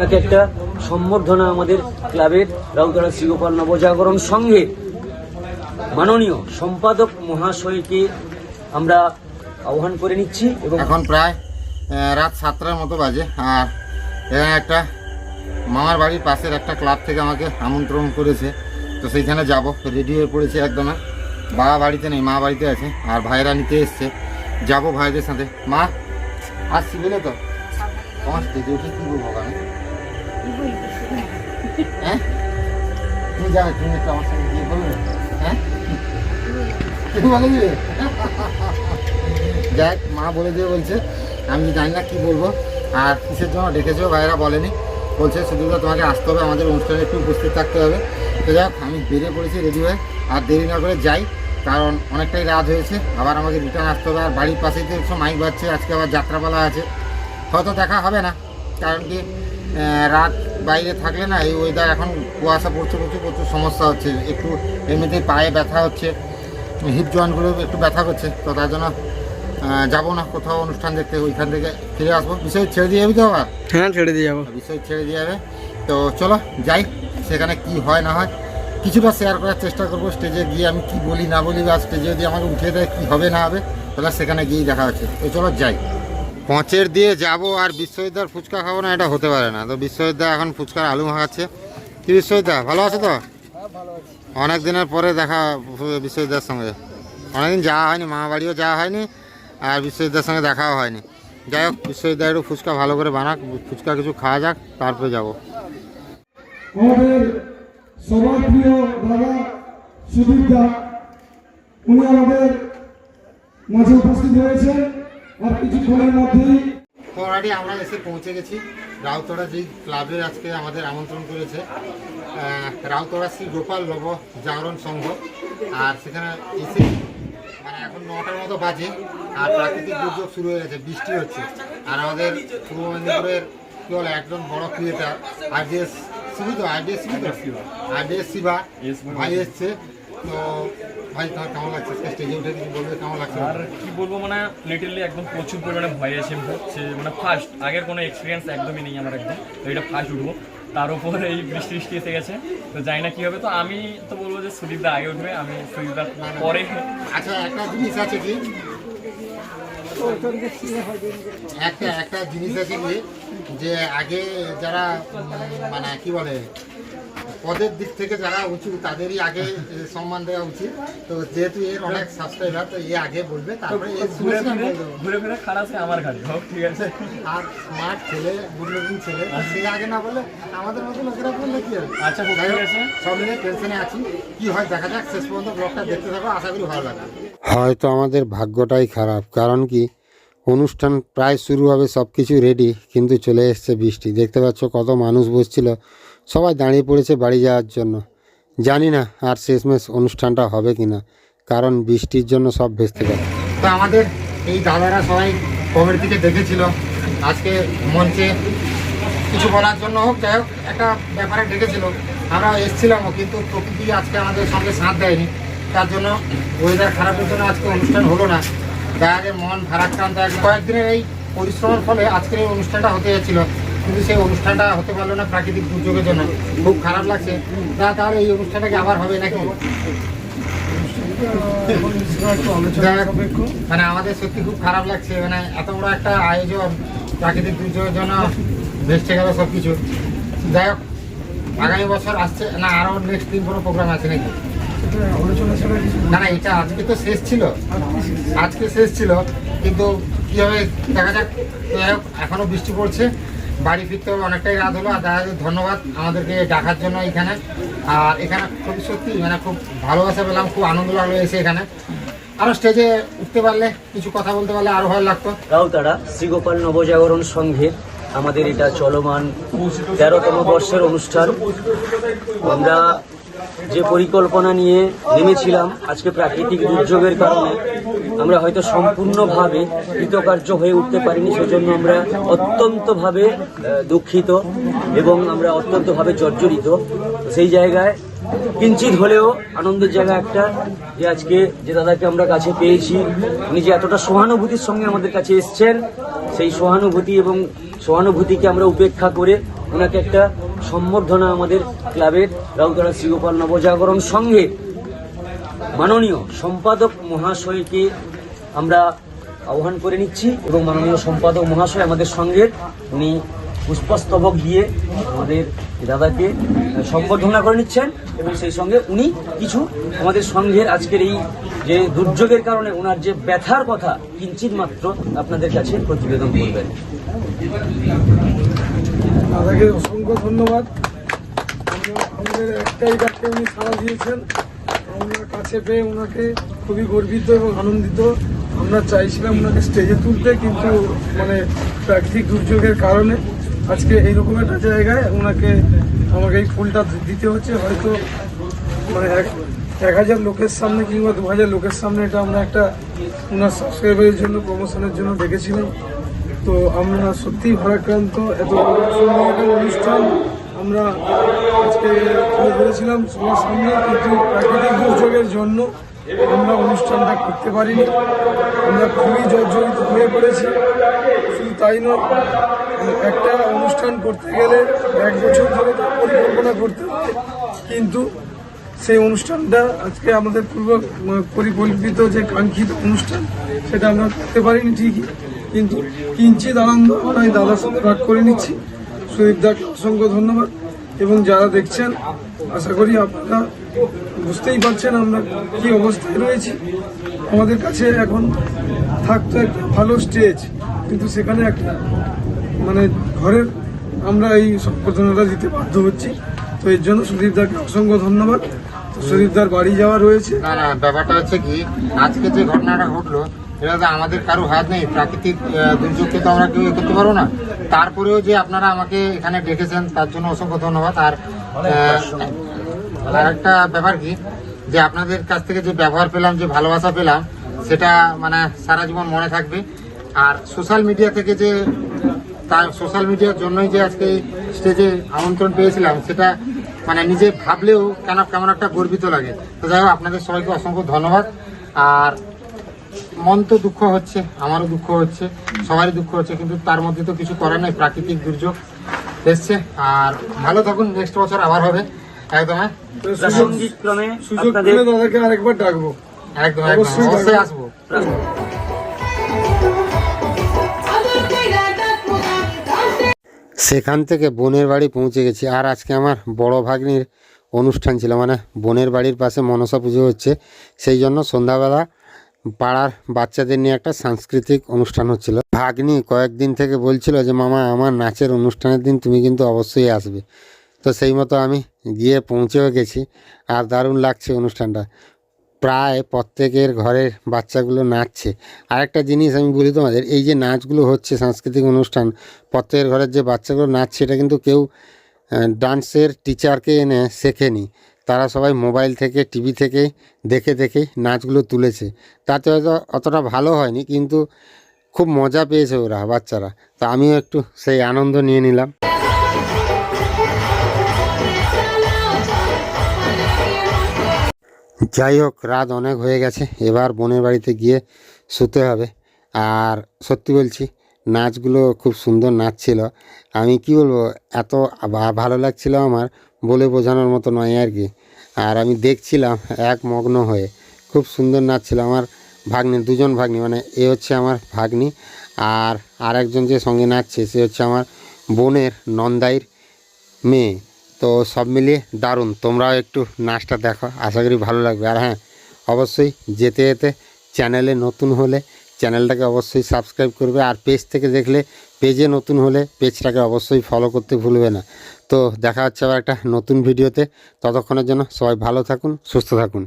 আপনাকে একটা সম্বর্ধনা আমাদের ক্লাবের রাউতরা শ্রীগোপাল নবজাগরণ সংঘের মাননীয় সম্পাদক মহাশয়কে আমরা আহ্বান করে নিচ্ছি এবং এখন প্রায় রাত সাতটার মতো বাজে আর এখানে একটা মামার বাড়ির পাশের একটা ক্লাব থেকে আমাকে আমন্ত্রণ করেছে। তো সেইখানে যাব। রেডি হয়ে পড়েছে একদমে। বাবা বাড়িতে নেই মা বাড়িতে আছে আর ভাইরা নিতে এসছে। যাব ভাইদের সাথে। মা আসছি বুঝলে তো? তোমার স্টেজে উঠে কী বলব আমি হ্যাঁ? তুমি যাবে তুমি আমার সঙ্গে বলবে হ্যাঁ? দেখ, মা বলে দিয়ে বলছে, আমি জানি না কি বলব। আর কিসের জন্য ডেকেছো ভাইরা বলেনি। বলছে তো তোমাকে আসতে হবে, আমাদের অনুষ্ঠানে একটু উপস্থিত থাকতে হবে। তো যাক, আমি বেরিয়ে পড়েছি রেডি হয়ে। আর দেরি না করে যাই, কারণ অনেকটাই রাত হয়েছে। আবার আমাকে রিটার্ন আসতে হবে। আর বাড়ির পাশেই তো মাইক বাজছে, আজকে আবার যাত্রাপালা আছে। হয়তো দেখা হবে না, কারণ কি রাত বাইরে থাকলে না এই ওয়েদার এখন কুয়াশা পড়ছে প্রচুর প্রচুর সমস্যা হচ্ছে। একটু এমনিতেই পায়ে ব্যথা হচ্ছে হিপ জয়েন্টগুলো একটু ব্যথা করছে তো তার জন্য যাব না কোথাও অনুষ্ঠান দেখতে ওইখান থেকে ফিরে আসব। বিষয় ছেড়ে দিয়ে যাবি তো আবার? হ্যাঁ ছেড়ে দিয়ে যাব। বিষয় ছেড়ে দিয়ে যাবে। তো চলো যাই সেখানে কি হয় না হয় কিছুটা শেয়ার করার চেষ্টা করব। স্টেজে গিয়ে আমি কি বলি না বলি বা স্টেজে যদি আমাকে উঠিয়ে দেয় কী হবে না হবে তাহলে সেখানে গিয়েই দেখা হচ্ছে। তো চলো যাই। পঁচের দিয়ে যাব আর বিশ্ববিদ্যার ফুচকা খাব না, এটা হতে পারে না। তো বিশ্ববিদ্যা এখন ফুচকার আলু মাখাচ্ছে। কি বিশ্ববিদ্যা ভালো আছো তো? অনেক দিনের পরে দেখা বিশ্ববিদ্যার সঙ্গে। অনেকদিন যাওয়া হয়নি, মা বাড়িও যাওয়া হয়নি আর বিশ্ববিদ্যার সঙ্গে দেখাও হয়নি। যাই হোক বিশ্ববিদ্যা একটু ফুচকা ভালো করে বানাক, ফুচকা কিছু খাওয়া যাক, তারপরে যাব। সুদীপ দা উনি আমাদের মাঝে উপস্থিত হয়েছেন আর কিছুক্ষণের মধ্যেই অলরেডি আমরা এসে পৌঁছে গেছি। রাউতরা যেই ক্লাবের আজকে আমাদের আমন্ত্রণ করেছে রাউতরা শ্রী গোপাল নব জাগরণ সংঘ। আর সেখানে এসে মানে এখন নটার মতো বাজে আর প্রাকৃতিক দুর্যোগ শুরু হয়ে গেছে বৃষ্টি হচ্ছে। আর আমাদের পূর্ব মেদিনীপুরের কী বলে একজন বড় ক্রিয়েটার আরডিএস শিবু তো আরডিএস শিবু তো? আরডিএস শিবা ভাই এসছে। তো ভাই তোমার কেমন লাগছে? স্টেজে উঠে কিছু বলবে? কেমন লাগছে? আর কি বলব মানে লিটারলি একদম প্রচুর পরিমাণে ভয় আছে হচ্ছে মানে ফার্স্ট আগের কোনো এক্সপিরিয়েন্স একদমই নেই আমার একদম। তো এটা ফার্স্ট উঠবো। তার উপর এই বৃষ্টি বৃষ্টি এসে গেছে। তো জানি না কি হবে। তো আমি তো বলব যে সুদীপদা আগে উঠবে আমি সুদীপদা পরে। আচ্ছা একটা জিনিস আছে কি? একটা একটা জিনিস আছে কি? যে আগে যারা মানে কি বলে পদের দিক থেকে যারা উঁচু তাদেরই আগে সম্মান দেওয়া উচিত। তো যেহেতু এর অনেক সাবস্ক্রাইবার তো এ আগে বলবে তারপরে ঘুরে ফিরে খারাপ আমার ঘাড়ে হোক ঠিক আছে। আর স্মার্ট ছেলে গুডলুকিং ছেলে সে আগে না বলে আমাদের মতো লোকেরা বললে কি হবে? আচ্ছা, যাই হোক, সব মিলে টেনশনে আছি। কি হয় দেখা যাক শেষ পর্যন্ত ব্লগটা দেখতে থাকো আশা করি ভালো লাগবে। হয়তো আমাদের ভাগ্যটাই খারাপ কারণ কি অনুষ্ঠান প্রায় শুরু হবে সব কিছু রেডি কিন্তু চলে এসছে বৃষ্টি। দেখতে পাচ্ছ কত মানুষ বসছিল। সবাই দাঁড়িয়ে পড়েছে বাড়ি যাওয়ার জন্য। জানি না আর শেষমেশ অনুষ্ঠানটা হবে কি না কারণ বৃষ্টির জন্য সব ভেস্তে যাবে তো আমাদের এই দাদারা সবাই কমের দিকে দেখেছিল। আজকে মঞ্চে কিছু বলার জন্য হোক, যাই হোক, একটা ব্যাপারে ডেকেছিল। আমরা এসেছিলামও, কিন্তু প্রকৃতি আজকে আমাদের সঙ্গে সাথ দেয়নি। তার জন্য ওয়েদার খারাপের জন্য আজকে অনুষ্ঠান হলো না। দাদাদের মন ভারাক্রান্ত। কয়েকদিনের এই পরিশ্রমের ফলে আজকের এই অনুষ্ঠানটা হতে যাচ্ছিল। কিন্তু সেই অনুষ্ঠানটা হতে পারল না, প্রাকৃতিক দুর্যোগের জন্য। খুব খারাপ লাগছে। দাদা তাহলে এই অনুষ্ঠানটাকে আবার হবে নাকি? মানে আমাদের সত্যি খুব খারাপ লাগছে। মানে এত বড় একটা আয়োজন, প্রাকৃতিক দুর্যোগের জন্য ভেসে গেল সব কিছু যাই হোক, আগামী বছর আসছে, না আরও নেক্সট দিন কোনো প্রোগ্রাম আছে নাকি? না না, এটা আজকে তো শেষ ছিল। আজকে শেষ ছিল, কিন্তু কীভাবে দেখা যাক। যাই হোক এখনও বৃষ্টি পড়ছে। বাড়ি ফিরতে অনেকটাই রাত হলো, আর দাদাদের ধন্যবাদ আমাদেরকে ডাকার জন্য এখানে। আর এখানে খুব সত্যি মানে খুব ভালোবাসা পেলাম, খুব আনন্দ লাগল এসে এখানে। আরও স্টেজে উঠতে পারলে, কিছু কথা বলতে পারলে আরও ভালো লাগতো। রাউতারা শ্রীগোপাল নবজাগরণ সংঘের আমাদের এটা চলমান তেরোতম বর্ষের অনুষ্ঠান। আমরা যে পরিকল্পনা নিয়ে নেমেছিলাম, আজকে প্রাকৃতিক দুর্যোগের কারণে আমরা হয়তো সম্পূর্ণভাবে কৃতকার্য হয়ে উঠতে পারিনি, সেজন্য আমরা অত্যন্তভাবে দুঃখিত এবং আমরা অত্যন্তভাবে জর্জরিত। সেই জায়গায় কিঞ্চিত হলেও আনন্দের জায়গা একটা, যে আজকে যে দাদাকে আমরা কাছে পেয়েছি, উনি যে এতটা সহানুভূতির সঙ্গে আমাদের কাছে এসছেন, সেই সহানুভূতি এবং সহানুভূতিকে আমরা উপেক্ষা করে ওনাকে একটা সম্বর্ধনা আমাদের ক্লাবের রাউতরা শ্রীগোপাল নবজাগরণ সংঘের মাননীয় সম্পাদক মহাশয়কে আমরা আহ্বান করে নিচ্ছি এবং মাননীয় সম্পাদক মহাশয় আমাদের সঙ্গে। উনি পুষ্পস্তবক দিয়ে আমাদের দাদাকে সম্বর্ধনা করে নিচ্ছেন এবং সেই সঙ্গে উনি কিছু আমাদের সংঘের আজকের এই যে দুর্যোগের কারণে ওনার যে ব্যথার কথা কিঞ্চিত মাত্র আপনাদের কাছে প্রতিবেদন করবেন। দাদাকে অসংখ্য ধন্যবাদ। আমাদের একটাই ডাকে উনি সাড়া দিয়েছেন। আমরা কাছে পেয়ে ওনাকে খুবই গর্বিত এবং আনন্দিত। আমরা চাইছিলাম ওনাকে স্টেজে তুলতে, কিন্তু মানে প্রাকৃতিক দুর্যোগের কারণে আজকে এইরকম একটা জায়গায় ওনাকে আমাকে এই ফুলটা দিতে হচ্ছে। হয়তো মানে এক এক হাজার লোকের সামনে কিংবা দু হাজার লোকের সামনে এটা আমরা একটা ওনার সাবস্ক্রাইবারের জন্য প্রমোশনের জন্য ডেকেছিলাম তো আমরা সত্যিই ভারাক্রান্ত, এত সুন্দর অনুষ্ঠান আমরা আজকে তুলে ধরেছিলাম সবার সামনে, কিন্তু প্রাকৃতিক দুর্যোগের জন্য আমরা অনুষ্ঠানটা করতে পারিনি। আমরা খুবই জর্জরিত হয়ে পড়েছি। শুধু তাই নয়, একটা অনুষ্ঠান করতে গেলে এক বছর ধরে পরিকল্পনা করতে হয়, কিন্তু সেই অনুষ্ঠানটা আজকে আমাদের পূর্ব পরিকল্পিত যে কাঙ্ক্ষিত অনুষ্ঠান, সেটা আমরা করতে পারিনি ঠিকই, কিন্তু কিঞ্চিত আনন্দ আমরা এই দাদার সাথে ভাগ করে নিচ্ছি। সুদীপ দাকে অসংখ্য ধন্যবাদ, এবং যারা দেখছেন, আশা করি আপনারা বুঝতেই পারছেন আমরা কি অবস্থায় রয়েছি। আমাদের কাছে এখন থাকতো একটা ভালো স্টেজ, কিন্তু সেখানে একটা মানে ঘরের আমরা এই সম্বর্ধনাটা দিতে বাধ্য হচ্ছি। তো এর জন্য সুদীপ দাকে অসংখ্য ধন্যবাদ। তো সুদীপ দার বাড়ি যাওয়া রয়েছে। না না ব্যাপারটা হচ্ছে কি আজকে যে ঘটনাটা ঘটলো এটা তো আমাদের কারও হাত নেই প্রাকৃতিক দুর্যোগকে তো আমরা কেউ করতে পারব না। তারপরেও যে আপনারা আমাকে এখানে ডেকেছেন তার জন্য অসংখ্য ধন্যবাদ। আর আর একটা ব্যাপার কি যে আপনাদের কাছ থেকে যে ব্যবহার পেলাম যে ভালোবাসা পেলাম সেটা মানে সারা জীবন মনে থাকবে। আর সোশ্যাল মিডিয়া থেকে যে তার সোশ্যাল মিডিয়ার জন্যই যে আজকে স্টেজে আমন্ত্রণ পেয়েছিলাম সেটা মানে নিজে ভাবলেও কেন কেমন একটা গর্বিত লাগে। তো যাই হোক আপনাদের সবাইকে অসংখ্য ধন্যবাদ। আর মন তো দুঃখ হচ্ছে আমারও দুঃখ হচ্ছে সবারই দুঃখ হচ্ছে কিন্তু তার মধ্যে তো কিছু করার নেই প্রাকৃতিক দুর্যোগ এসছে। আর ভালো থাকুন নেক্সট বছর আবার হবে। একদম হ্যাঁ? ক্রমে সুযোগ দাদাকে আরেকবার ডাকবো একদম একদম অবশ্যই আসব। সেখান থেকে বোনের বাড়ি পৌঁছে গেছি। আর আজকে আমার বড় ভাগ্নির অনুষ্ঠান ছিল মানে বোনের বাড়ির পাশে মনসা পুজো হচ্ছে। সেই জন্য সন্ধ্যাবেলা পাড়ার বাচ্চাদের নিয়ে একটা সাংস্কৃতিক অনুষ্ঠান হচ্ছিল। ভাগ্নি কয়েকদিন থেকে বলছিল যে, মামা, আমার নাচের অনুষ্ঠানের দিন তুমি কিন্তু অবশ্যই আসবে। তো সেই মতো আমি গিয়ে পৌঁছেও গেছি। আর দারুণ লাগছে অনুষ্ঠানটা। প্রায় প্রত্যেকের ঘরের বাচ্চাগুলো নাচছে। আরেকটা জিনিস আমি বলি তোমাদের, এই যে নাচগুলো হচ্ছে সাংস্কৃতিক অনুষ্ঠান, প্রত্যেকের ঘরের যে বাচ্চাগুলো নাচছে এটা কিন্তু কেউ ডান্সের টিচারকে এনে শেখেনি। তারা সবাই মোবাইল থেকে, টিভি থেকে দেখে দেখে নাচগুলো তুলেছে। তাতে হয়তো অতটা ভালো হয়নি, কিন্তু খুব মজা পেয়েছে ওরা, বাচ্চারা। তো আমিও একটু সেই আনন্দ নিয়ে নিলাম। যাই হোক, রাত অনেক হয়ে গেছে, এবার বোনের বাড়িতে গিয়ে শুতে হবে। আর সত্যি বলছি, নাচগুলো খুব সুন্দর নাচ ছিল আমি কি বলব, এত ভালো লাগছিল আমার, বলে বোঝানোর মতো নয় আর কি। আর আমি দেখছিলাম এক মগ্ন হয়ে, খুব সুন্দর নাচ ছিল আমার ভাগ্নি, দুজন ভাগ্নি মানে এ হচ্ছে আমার ভাগ্নি আর আরেকজন যে সঙ্গে নাচছে, সে হচ্ছে আমার বোনের নন্দাইর মেয়ে। তো সব মিলিয়ে দারুণ। তোমরাও একটু নাচটা দেখো, আশা করি ভালো লাগবে। আর হ্যাঁ অবশ্যই যেতে যেতে চ্যানেলে নতুন হলে চ্যানেলটাকে অবশ্যই সাবস্ক্রাইব করবে, আর পেজ থেকে দেখলে পেজে নতুন হলে পেজটাকে অবশ্যই ফলো করতে ভুলবে না। তো দেখা হচ্ছে আবার একটা নতুন ভিডিওতে। ততক্ষণের জন্য সবাই ভালো থাকুন, সুস্থ থাকুন।